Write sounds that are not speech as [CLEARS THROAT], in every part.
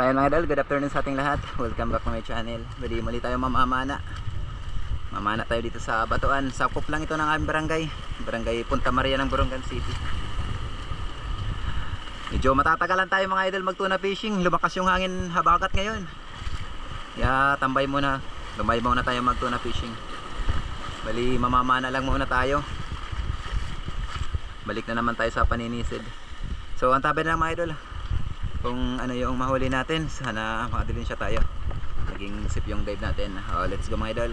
ayan mga idol, good afternoon sa ating lahat. Welcome back to my channel. Bali muli tayo mamamana. Mamana tayo dito sa Batuan. Sakop lang ito ng aming barangay. Barangay Punta Maria ng Borongan City. Medyo matatagalan tayo mga idol magtuna fishing. Lumakas yung hangin habagat ngayon. Kaya tambay muna. Lumay muna tayo magtuna fishing. Bali mamamana lang muna tayo. Balik na naman tayo sa paninisid. So ang tabi na lang mga idol kung ano yung mahuli natin sana makadilin siya tayo. Naging sip yung dive natin. Oh, let's go mga idol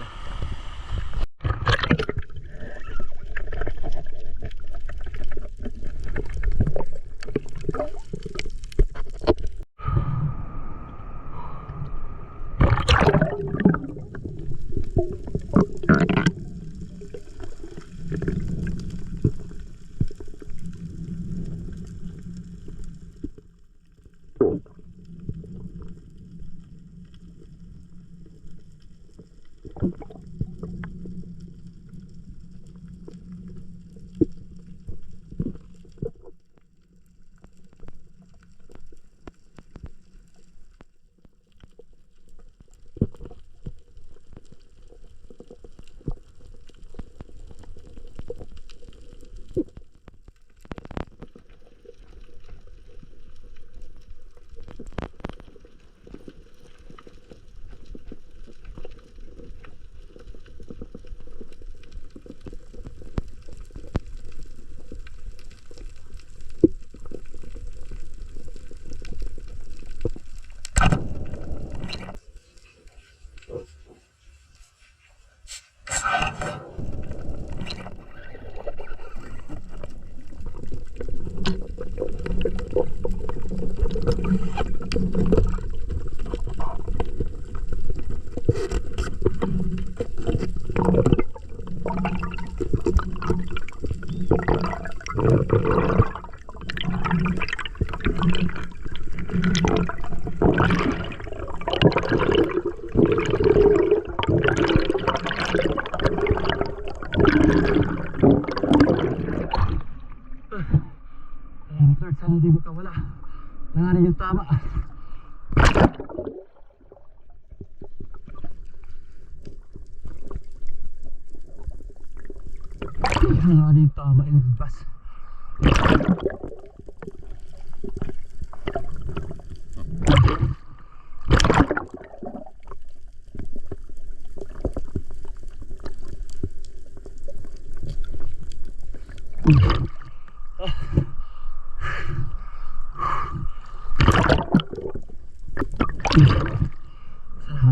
Salamat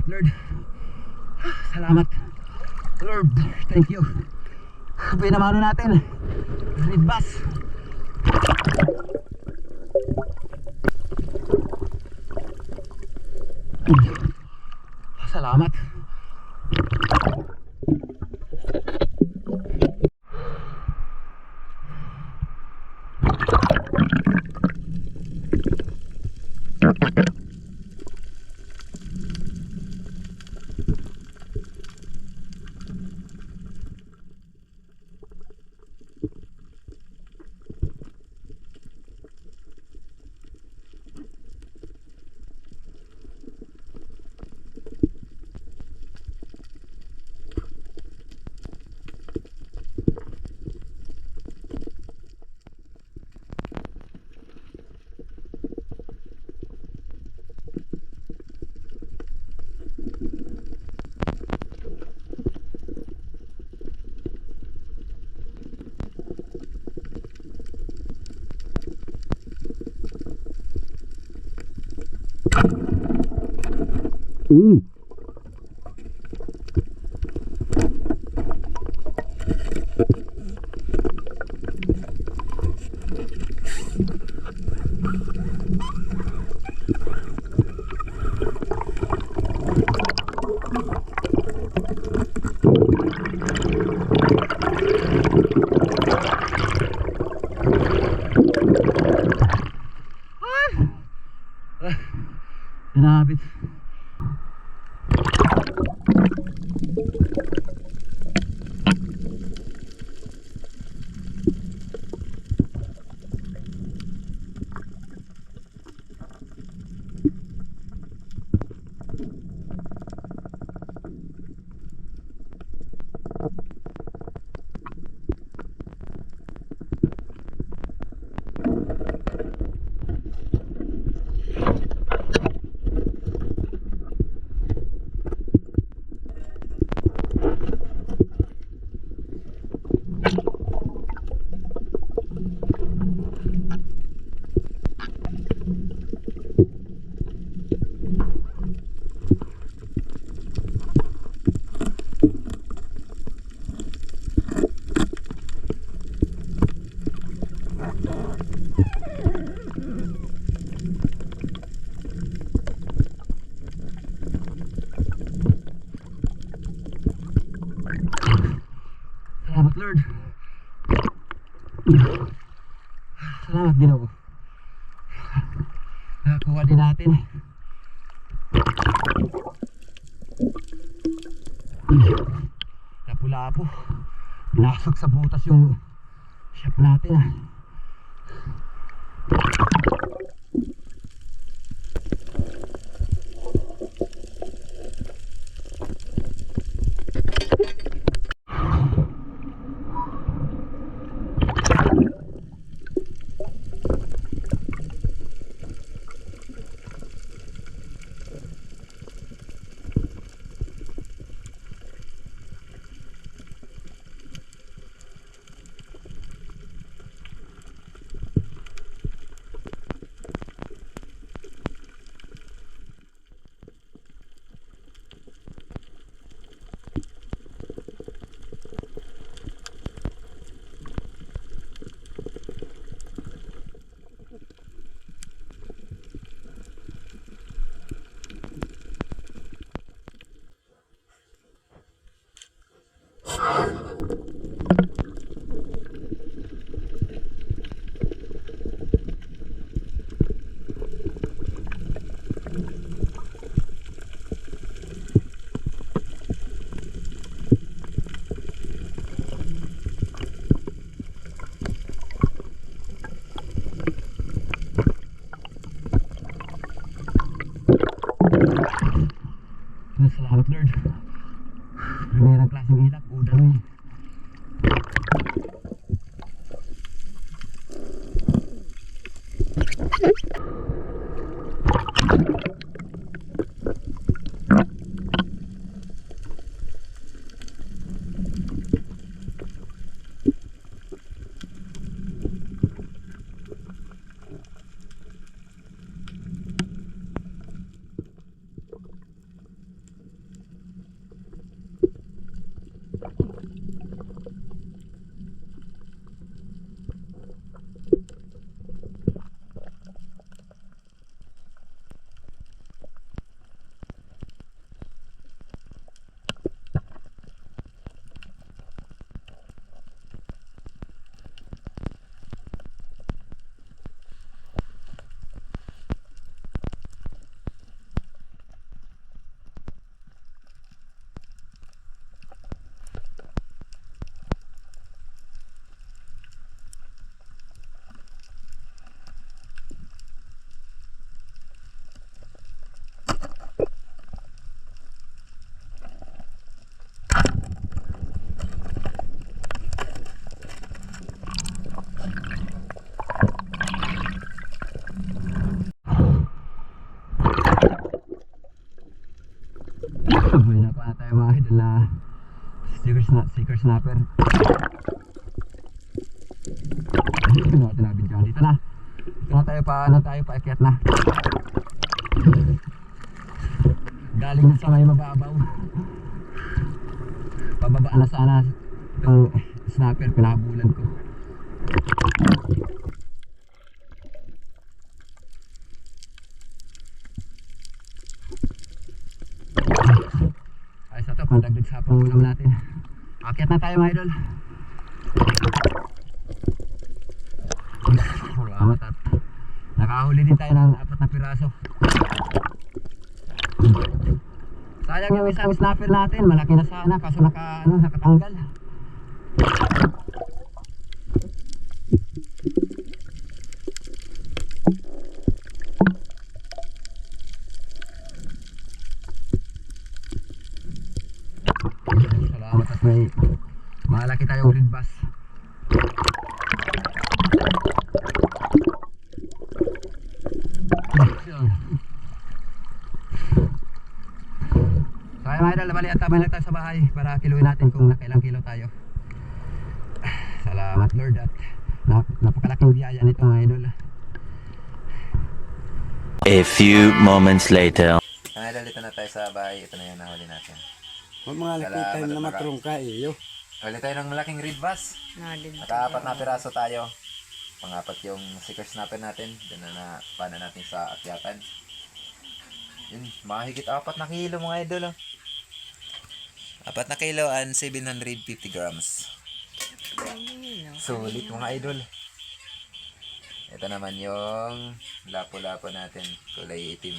Lord. Salamat. Lord, thank you. Pinamano natin. Red bus. Salamat. Mm. Sinabit. Lord. Din ako. Nakakuha din natin. Napula po. Nasag sa butas yung shop natin ah. Snapper. Dito na natin nabidyan. Dito na. Dito na tayo pa, ano tayo, paakyat na. Galing na sa may mababaw. Pababa na sana itong snapper, pinahabulan ko. Ay, sa to, pandagdag sa pangulam natin. Akyat na tayo mga idol. Salamat at nakahuli din tayo ng apat na piraso. Sayang yung isang snapper natin, malaki na sana kaso naka, ano, nakatanggal. Salamat at may malaki tayong red bass. Yun. So ayun mga idol, bali at tabay lang tayo sa bahay para kiluin natin kung nakailang kilo tayo. Salamat Lord at nap napakalaking biyaya nito mga idol. A few moments later. Mga idol, dito na tayo sa bahay. Ito na yung nahuli natin. Huwag mga lakitan at na maka- matrong ka iyo. Huli tayo ng malaking red bass. Nakaapat na piraso tayo. Pangapat yung sticker snapper natin. Doon na na pana natin sa akyatan. Yun, mahigit apat na kilo mga idol. Oh. Apat na kilo and 750 grams. Sulit mga idol. Ito naman yung lapo-lapo natin. Kulay itim.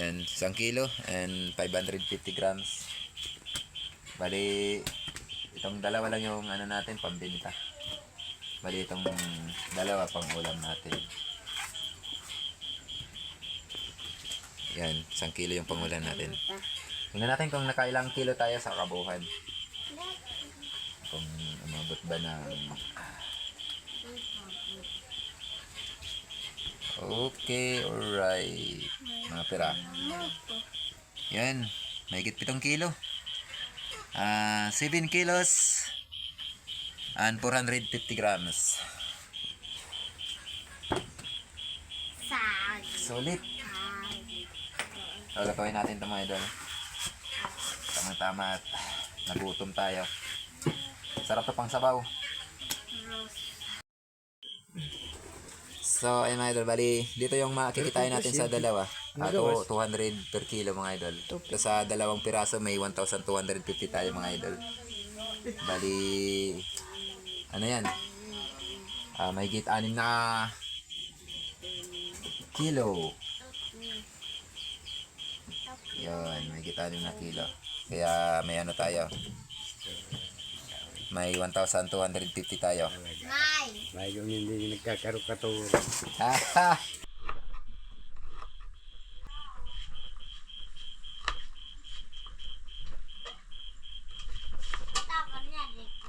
Yan, 1 kilo and 550 grams. Bali, itong dalawa lang yung ano natin, pambinta. Bali, itong dalawa pang ulam natin. Yan, 1 kilo yung pangulan natin. Tingnan natin kung nakailang kilo tayo sa kabuhan. Kung umabot ba ng... Okay, alright. Mga pera. Yan, mahigit 7 kilo. Ah, 7 kilos and 450 grams. Solid. So, lakawin natin ito mga idol. Tama-tama at nagutom tayo. Sarap to pang sabaw. So, ayun mga idol, bali, dito yung makikitain natin sa dalawa. Ato, 200 per kilo mga idol. So, sa dalawang piraso, may 1,250 tayo mga idol. Bali, ano yan? Ah, may git anim na kilo. Yun, may kita anim na kilo. Kaya may ano tayo. May 1,250 tayo. May. May yung hindi nagkakaroon-katuro. Haha! Tapos [LAUGHS] niya dito.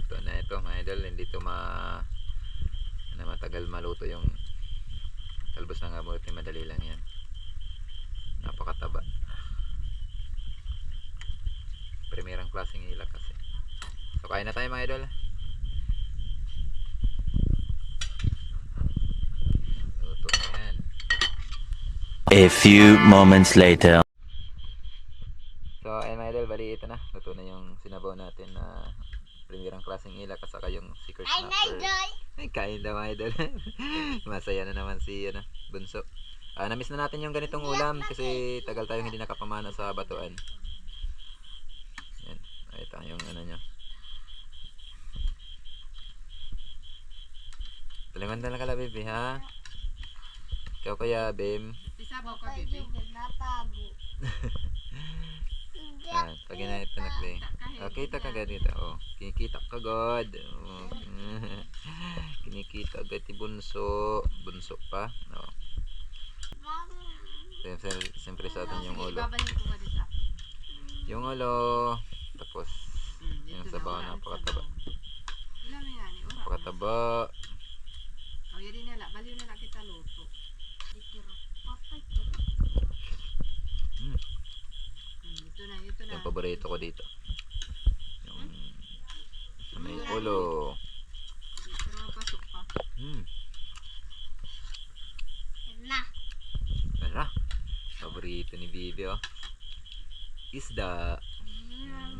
Ito na ito mga idol, hindi to ma ano, matagal maluto yung talbos ng amote, madali lang yan. Napakataba. Primerang klaseng hila kasi. So kain na tayo mga idol. Luto na. A few moments later. So, ayun mga idol, bali ito na. Luto na yung sinabaw natin na primerang klaseng ilak at saka yung secret Ay, snapper. Nigel. Ay, kain na mga idol. Masaya na naman si ano, Bunso. Ah, na-miss na natin yung ganitong ulam kasi tagal tayong hindi nakapamana sa batuan. Yan. Ay, ito yung ano nyo. Talingon na kala, baby, ha? Ikaw kaya, Bim. Pwede mo natago. [LAUGHS] Ah, pag ginahit na nagbe. Oh, kita ka agad dito. Oh, kinikita ka agad. Oh. [LAUGHS] kinikita agad ti bunso. Bunso pa. Oh. Siyempre, siyempre sa atin yung ulo. Yung ulo. Tapos, yung sabaw napakataba. Napakataba. Yung paborito ko dito. Yung sa may ulo. Hmm. Tara. Paborito ni Bibi oh. Isda. Nam.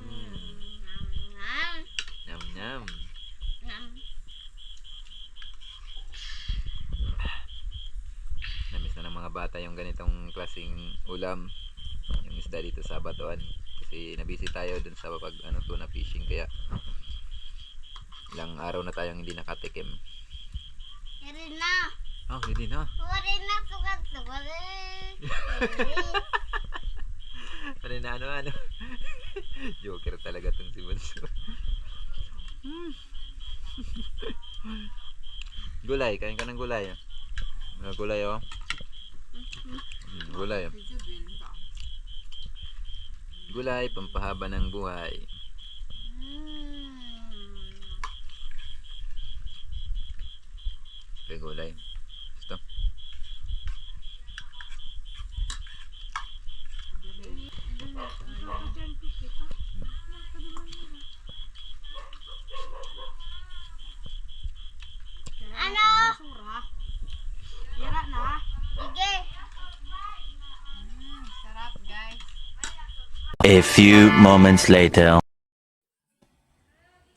Nyam nyam. Nam. Namiss na ng mga bata yung ganitong klaseng ulam. Yung isda dito sa Batuan. Kasi nabisi tayo dun sa pag ano, tuna fishing kaya ilang araw na tayong hindi nakatikim. Eri na. Oh, hindi na. Wari na sugat to. Wari. Ano na ano ano. [LAUGHS] Joker talaga tong si Bunso. [LAUGHS] Gulay, kain ka ng gulay. Mga gulay oh. Mm, gulay. oh. Gulay, pampahaba ng buhay. Mm. Okay, gulay. A few moments later.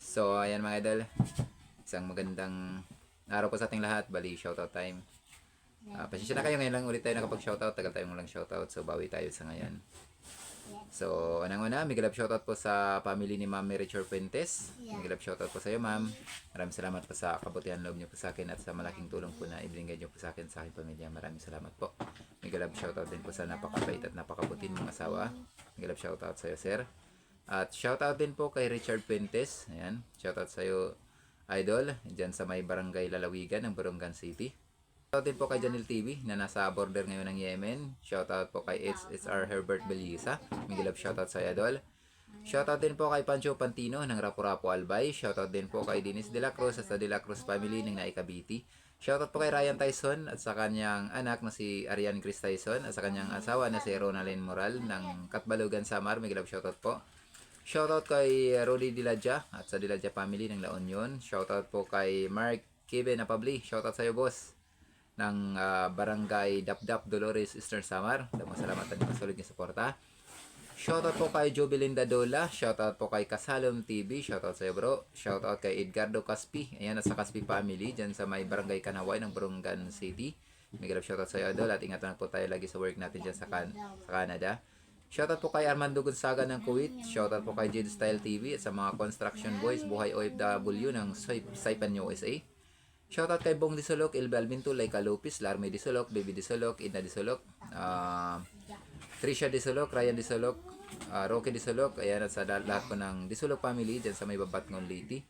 So, ayan mga idol. Isang magandang araw po sa ating lahat. Bali, shoutout time. Ah, pasensya na kayo ngayon lang ulit tayo nakapag-shoutout. Tagal tayo walang shoutout. So, bawi tayo sa ngayon. So, unang-una, mega love shoutout po sa family ni Ma'am Mary Chor Fuentes. Mega love shoutout po sa iyo, Ma'am. Maraming salamat po sa kabutihan loob niyo po sa akin at sa malaking tulong po na ibinigay niyo po sa akin sa aking pamilya. Maraming salamat po. Mega love shoutout din po sa napakabait at napakabutin mong asawa. Mega love shoutout sa iyo, sir. At shoutout din po kay Richard Fuentes. Ayan, shoutout sa iyo, idol, dyan sa may barangay Lalawigan ng Baranggan City. Shoutout po kay Janil TV na nasa border ngayon ng Yemen. Shoutout po kay HSR Herbert Belisa. Miguel shoutout sa iyo, idol. Shoutout din po kay Pancho Pantino ng Rapu-Rapu Albay. Shoutout din po kay Dennis De La Cruz at sa De La Cruz family ng Naikabiti. Shoutout po kay Ryan Tyson at sa kanyang anak na si Arian Chris Tyson at sa kanyang asawa na si Ronalyn Moral ng Katbalugan Samar. Miguel shoutout po. Shoutout kay Rudy Diladja at sa Diladja family ng La Union. Shoutout po kay Mark Kevin Apabli. Shoutout sa iyo, boss ng ah, Barangay Dapdap Dolores Eastern Samar. Salamat at pasulit niyo suporta. Shoutout po kay Jobelinda Dola. Shoutout po kay Kasalom TV. Shoutout sa iyo bro. Shoutout kay Edgardo Caspi. Ayan, at sa Caspi family. Dyan sa may Barangay Kanaway ng Barungan City. Mega love shoutout sa iyo idol. At ingat lang po tayo lagi sa work natin dyan sa, kan sa Canada. Shoutout po kay Armando Gonzaga ng Kuwait. Shoutout po kay Jade Style TV at sa mga construction boys buhay OFW ng Saip- Saipan USA. Shoutout kay Bong Disolok, Ilbe Albinto, Laika Lopez, Larme Disolok, Baby Disolok, Ina Disolok, ah Trisha Disolok, Ryan Disolok, ah Rocky Disolok, ayan at sa la- lahat po ng Disolok family dyan sa may Babatngon Liti.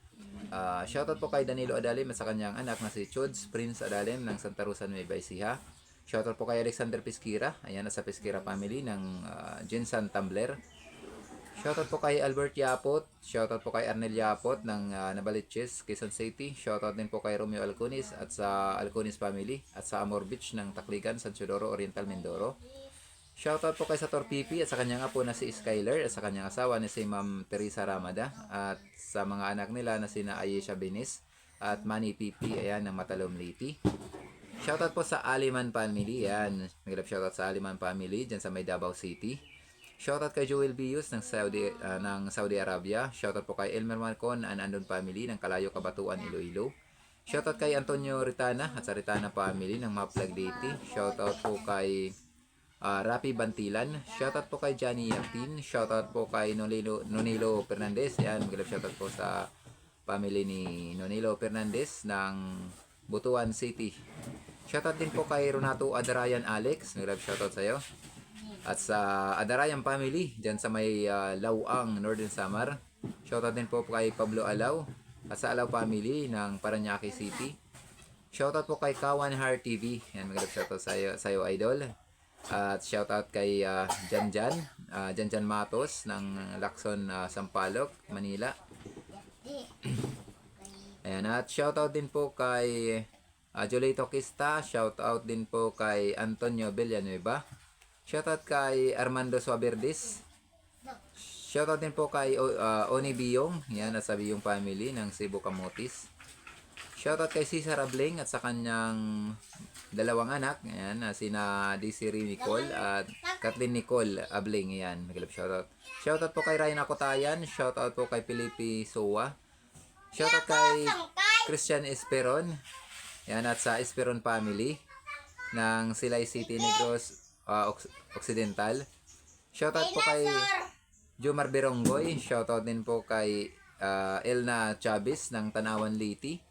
Ah shoutout po kay Danilo Adalim at sa kanyang anak na si Chuds Prince Adalim ng Santa Rosa Nueva Ecija. Shoutout po kay Alexander Pesquira, ayan at sa Pesquira family ng uh, Jensan Tumbler. Shoutout po kay Albert Yapot. Shoutout po kay Arnel Yapot ng uh, Nabaliches, Quezon City. Shoutout din po kay Romeo Alcunis at sa Alcunis family at sa Amor Beach ng Takligan, San Teodoro, Oriental, Mindoro. Shoutout po kay Sator Pipi at sa kanyang apo na si Skyler at sa kanyang asawa na si Ma'am Teresa Ramada at sa mga anak nila na sina Ayesha Benis at Manny Pipi ayan ng Matalom Liti. Shoutout po sa Aliman family yan. Naglap shoutout sa Aliman family dyan sa may Davao City. Shoutout kay Joel Bius ng Saudi ah, ng Saudi Arabia. Shoutout po kay Elmer Marcon and Andon family ng Kalayo Kabatuan Iloilo. Shoutout kay Antonio Ritana at sa Ritana family ng Maplag Liti. Shoutout po kay ah, Rapi Bantilan. Shoutout po kay Johnny Yapin. Shoutout po kay Nonilo, Nonilo Fernandez. Yan, magandang shoutout po sa family ni Nonilo Fernandez ng Butuan City. Shoutout din po kay Renato Adarayan Alex. Nag-love shoutout sa iyo. At sa Adarayan family, dyan sa may ah, Lawang, Northern Samar. Shoutout din po kay Pablo Alaw. At sa Alaw family ng Paranaque City. Shoutout po kay Kawan Heart TV. Yan, magandang shoutout sa iyo, sa iyo idol. At shoutout kay ah, Janjan, ah, Janjan Matos ng Lacson, ah, Sampaloc, Manila. [CLEARS THROAT] Ayan, at shoutout din po kay uh, Jolito Kista, shoutout din po kay Antonio Villanueva, shoutout kay Armando Suaberdes, shoutout din po kay uh, Oni Biyong, yan at sa Biyong family ng Cebu Camotes. Shoutout kay Cesar Abling at sa kanyang dalawang anak, ayan, na sina Desiree Nicole at Kathleen Nicole Abling, ayan, magalap shoutout. Shoutout po kay Ryan Akotayan, shoutout po kay Felipe Soa, shoutout kay Christian Esperon, yan at sa Esperon family ng Silay City Negros uh, Oc- Occidental. Shoutout po kay Jomar Beronggoy, shoutout din po kay uh, Elna Chavez ng Tanawan Liti.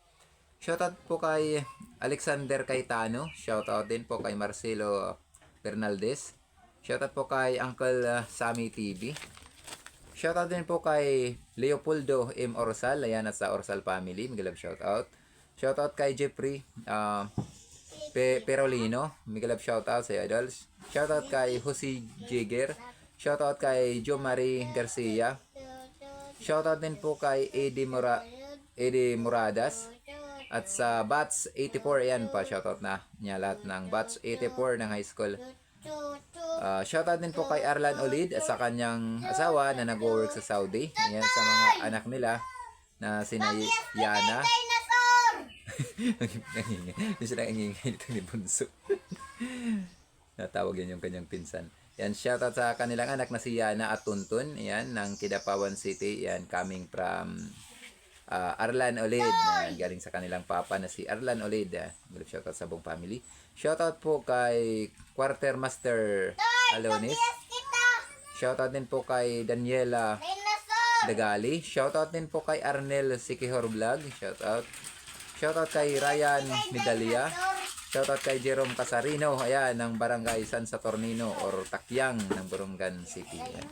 Shoutout po kay Alexander Caetano. Shoutout din po kay Marcelo Bernaldez. Shoutout po kay Uncle uh, Sammy TV. Shoutout din po kay Leopoldo M. Orsal. Ayan at sa Orsal family. Migalab shoutout. Shoutout kay Jeffrey uh, Pe Perolino. Migalab shoutout sa idols. Shoutout kay Jose Jigger. Shoutout kay Jo Marie Garcia. Shoutout din po kay Eddie, Mura Eddie Muradas. At sa Bats 84, ayan pa, shoutout na niya lahat ng Bats 84 ng high school. Ah, shoutout din po kay Arlan Olid at sa kanyang asawa na nag-work sa Saudi. Ayan sa mga anak nila na sina Yana. Hindi sila nangingay dito ni Bunso. Natawag yan yung kanyang pinsan. Yan, shoutout sa kanilang anak na si Yana at Tuntun. Yan, ng Kidapawan City. Yan, coming from ah, Arlan Olid. Yan, galing sa kanilang papa na si Arlan Olid. Ah. Shoutout sa buong family. Shoutout po kay Quartermaster Alonis. Shoutout din po kay Daniela! Dagali. Shoutout din po kay Arnel Sikihor Vlog. Shoutout. Shoutout kay Ryan Midalia. Shoutout kay Jerome Casarino. Ayan, ng Barangay San Saturnino or Takyang ng Burungan City. Ayan.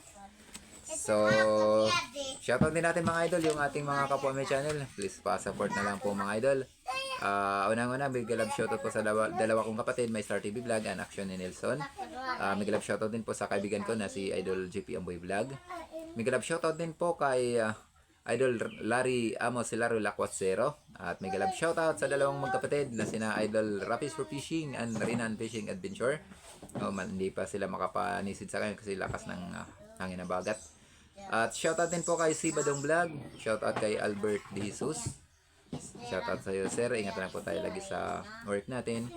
So, shoutout din natin mga idol, yung ating mga kapwa may channel. Please pa-support na lang po mga idol. Ah, unang-una, big love shoutout po sa dalawa, dalawa kong kapatid, My Star TV Vlog and Action ni Nelson. Ah, big love shoutout din po sa kaibigan ko na si Idol JP Amboy Vlog. Big love shoutout din po kay ah, Idol Larry Amos Silaro Lacuatsero. At mega love shoutout sa dalawang magkapatid na sina Idol Rapis for Fishing and Rinan Fishing Adventure. Oh, man, hindi pa sila makapanisid sa ngayon kasi lakas ng ah, hangin na bagat. At shoutout din po kay Sibadong Vlog. Shoutout kay Albert De Jesus. Shoutout sa iyo, sir. Ingat na po tayo lagi sa work natin.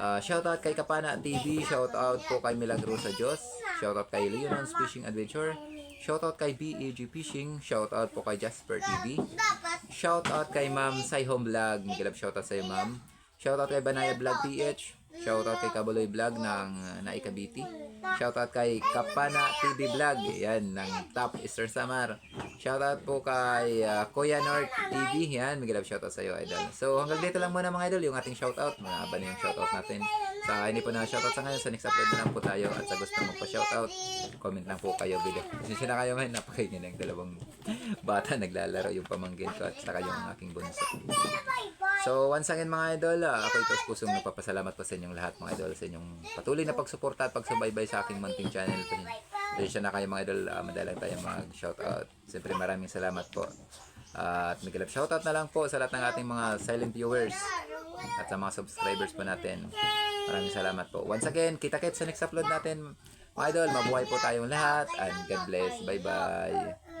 Ah, shoutout kay Kapana TV. Shoutout po kay Milagrosa Diyos. Shoutout kay Leonon's Fishing Adventure. Shoutout kay BAG Fishing. Shoutout po kay Jasper TV. Shoutout kay Ma'am Saihom Vlog. Miguelab shoutout sa iyo, Ma'am. Shoutout kay Banaya Vlog PH. Shoutout kay Kabaloy Vlog ng Naikabiti. Shoutout kay Kapana TV Vlog. Yan, ng Top Eastern Samar. Shoutout po kay uh, Kuya North TV. Yan, Miguelab shoutout sa iyo, idol. So, hanggang dito lang muna mga idol, yung ating shoutout. Mahaba na yung shoutout natin. Sa hindi po na shoutout sa ngayon, sa next upload na lang po tayo. At sa gusto mo pa shoutout, comment lang po kayo. Video. Kasi na kayo ngayon, napakaingin ng dalawang bata naglalaro yung pamangkin ko at saka yung aking bunso. So, once again mga idol, ah, ako ito pusong nagpapasalamat po sa inyong lahat mga idol sa inyong patuloy na pagsuporta at pagsubaybay sa aking munting channel. Pasensya na kayo mga idol, uh, madalang tayo mag-shoutout. Siyempre maraming salamat po. at may shoutout na lang po sa lahat ng ating mga silent viewers at sa mga subscribers po natin. Maraming salamat po. Once again, kita-kits sa next upload natin. Mga idol, mabuhay po tayong lahat and God bless. Bye-bye.